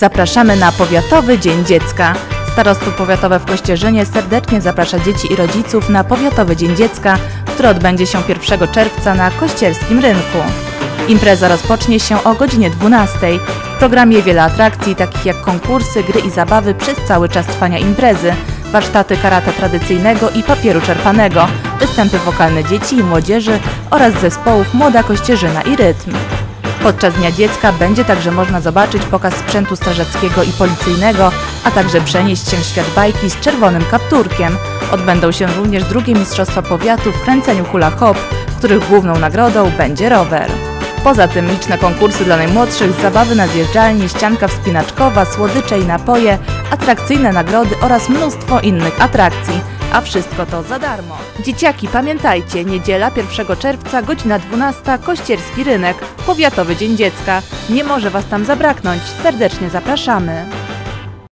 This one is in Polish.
Zapraszamy na Powiatowy Dzień Dziecka. Starostwo powiatowe w Kościerzynie serdecznie zaprasza dzieci i rodziców na Powiatowy Dzień Dziecka, który odbędzie się 1 czerwca na Kościerskim Rynku. Impreza rozpocznie się o godzinie 12. W programie wiele atrakcji, takich jak konkursy, gry i zabawy przez cały czas trwania imprezy, warsztaty karate tradycyjnego i papieru czerpanego, występy wokalne dzieci i młodzieży oraz zespołów Młoda Kościerzyna i Rytm. Podczas Dnia Dziecka będzie także można zobaczyć pokaz sprzętu strażackiego i policyjnego, a także przenieść się w świat bajki z czerwonym kapturkiem. Odbędą się również drugie Mistrzostwa Powiatu w kręceniu hula hop, których główną nagrodą będzie rower. Poza tym liczne konkursy dla najmłodszych, zabawy na zjeżdżalni, ścianka wspinaczkowa, słodycze i napoje, atrakcyjne nagrody oraz mnóstwo innych atrakcji. A wszystko to za darmo. Dzieciaki, pamiętajcie, niedziela 1 czerwca, godzina 12, Kościerski Rynek, Powiatowy Dzień Dziecka. Nie może Was tam zabraknąć. Serdecznie zapraszamy.